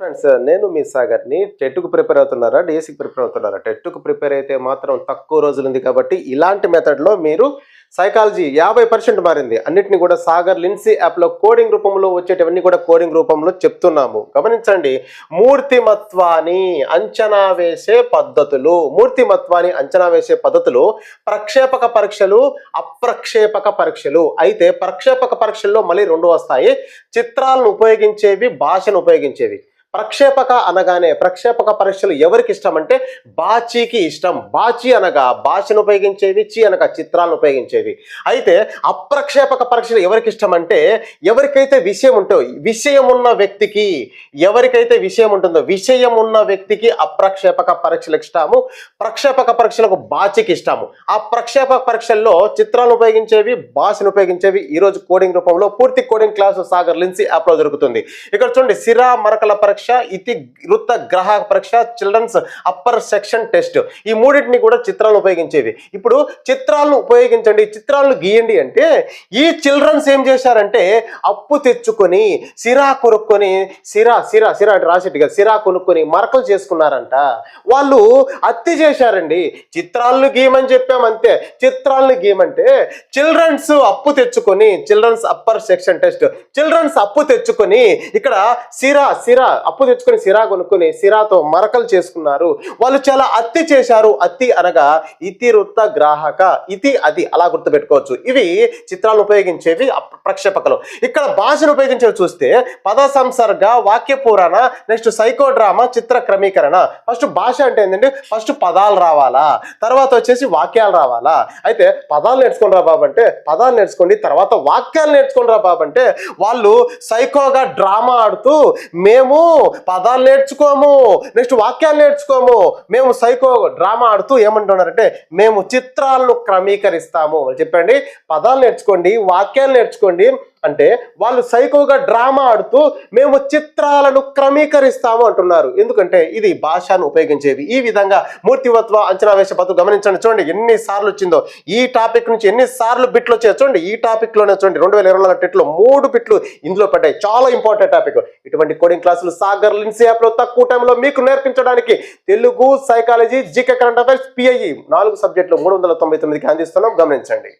Friends నేను మీ సాగర్ని టెట్కు prepare అవుతున్నారా? డిఎస్సికి ప్రిపేర్ అవుతున్నారా? టెట్కు ప్రిపేర్ అయితే మాత్రం తక్కువ రోజులు ఉంది కాబట్టి ఇలాంటి మెథడ్లో మీరు సైకాలజీ యాభై పర్సెంట్ మారింది. అన్నిటిని కూడా సాగర్ లిన్సీ యాప్లో కోడింగ్ రూపంలో వచ్చేటవన్నీ కూడా కోడింగ్ రూపంలో చెప్తున్నాము. గమనించండి. మూర్తిమత్వాన్ని అంచనా వేసే పద్ధతులు. మూర్తిమత్వాన్ని అంచనా వేసే పద్ధతులు ప్రక్షేపక పరీక్షలు అప్రక్షేపక పరీక్షలు. అయితే ప్రక్షేపక పరీక్షల్లో మళ్ళీ రెండు వస్తాయి. చిత్రాలను ఉపయోగించేవి భాషను ఉపయోగించేవి. ప్రక్షేపక అనగానే ప్రక్షేపక పరీక్షలు ఎవరికి ఇష్టం అంటే బాచీకి ఇష్టం. బాచి అనగా భాషను ఉపయోగించేవి చీ అనగా చిత్రాలను ఉపయోగించేవి. అయితే అప్రక్షేపక పరీక్షలు ఎవరికి ఇష్టం అంటే ఎవరికైతే విషయం ఉంటో విషయం ఉన్న వ్యక్తికి ఎవరికైతే విషయం ఉంటుందో విషయం ఉన్న వ్యక్తికి అప్రక్షేపక పరీక్షలకు ఇష్టము. ప్రక్షేపక పరీక్షలకు బాచికి ఇష్టము. ఆ ప్రక్షేపక పరీక్షల్లో చిత్రాలను ఉపయోగించేవి భాషను ఉపయోగించేవి ఈరోజు కోడింగ్ రూపంలో పూర్తి కోడింగ్ క్లాసు సాగర్ లిన్సీ యాప్లో దొరుకుతుంది. ఇక్కడ చూడండి సిరా మరకల పరీక్ష ఇతి వృత్త గ్రహ పరీక్ష చిల్డ్రన్స్ అప్పర్ సెక్షన్ టెస్ట్ ఈ మూడింటిని కూడా చిత్రాలను ఉపయోగించేవి. ఇప్పుడు చిత్రాలను ఉపయోగించండి. చిత్రాలను గీయండి అంటే ఈ చిల్డ్రన్స్ ఏం చేశారంటే అప్పు తెచ్చుకొని సిరా కొనుక్కొని సిరా సిరా సిరా అంటే రాసేట్టు కదా సిరా కొనుక్కొని మరకలు చేసుకున్నారంట. వాళ్ళు అత్తి చేశారండి. చిత్రాలను గీయమని చెప్పామంతే చిత్రాలను గీయమంటే చిల్డ్రన్స్ అప్పు తెచ్చుకొని children's upper section test children's అప్పు తెచ్చుకొని ఇక్కడ సిరా సిరా అప్పు తెచ్చుకొని సిరా కొనుక్కొని సిరాతో మరకలు చేసుకున్నారు. వాళ్ళు చాలా అత్తి చేశారు. అత్తి అనగా ఇతి వృత్త గ్రాహక. ఇతి అది అలా గుర్తుపెట్టుకోవచ్చు. ఇవి చిత్రాలు ఉపయోగించేవి ప్రక్షేపకలు. ఇక్కడ భాషను ఉపయోగించేవి చూస్తే పద సంసర్గ వాక్య పురాణ నెక్స్ట్ సైకో డ్రామా చిత్ర క్రమీకరణ. ఫస్ట్ భాష అంటే ఏంటంటే ఫస్ట్ పదాలు రావాలా? తర్వాత వచ్చేసి వాక్యాలు రావాలా? అయితే పదాలు నేర్చుకుని రా బాబు అంటే పదాలు నేర్చుకోండి తర్వాత వాక్యాలు నేర్చుకుని రా బాబు అంటే వాళ్ళు సైకోగా డ్రామా ఆడుతూ మేము పదాలు నేర్చుకోము నెక్స్ట్ వాక్యాలు నేర్చుకోము. మేము సైకో డ్రామా ఆడుతూ ఏమంటున్నారంటే మేము చిత్రాలను క్రమీకరిస్తాము. చెప్పండి పదాలు నేర్చుకోండి వాక్యాలు నేర్చుకోండి అంటే వాళ్ళు సైకోగా డ్రామా ఆడుతూ మేము చిత్రాలను క్రమీకరిస్తాము అంటున్నారు. ఎందుకంటే ఇది భాషను ఉపయోగించేది. ఈ విధంగా మూర్తివత్వ అంచనా వేసే పద్ధతి గమనించండి. చూడండి ఎన్ని సార్లు వచ్చిందో. ఈ టాపిక్ నుంచి ఎన్ని సార్లు బిట్లు వచ్చాయో చూడండి. ఈ టాపిక్లోనే చూడండి రెండు వేల ఇరవై నాలుగు టెట్లో మూడు బిట్లు ఇందులో పడ్డాయి. చాలా ఇంపార్టెంట్ టాపిక్. ఇటువంటి కోడింగ్ క్లాసులు సాగర్ లిన్సీ యాప్లో తక్కువ టైంలో మీకు నేర్పించడానికి Telugu psychology GK current affairs P I E. నాలుగు సబ్జెక్టులు మూడు వందల తొంభై తొమ్మిదికి అందిస్తున్నాం. గమనించండి.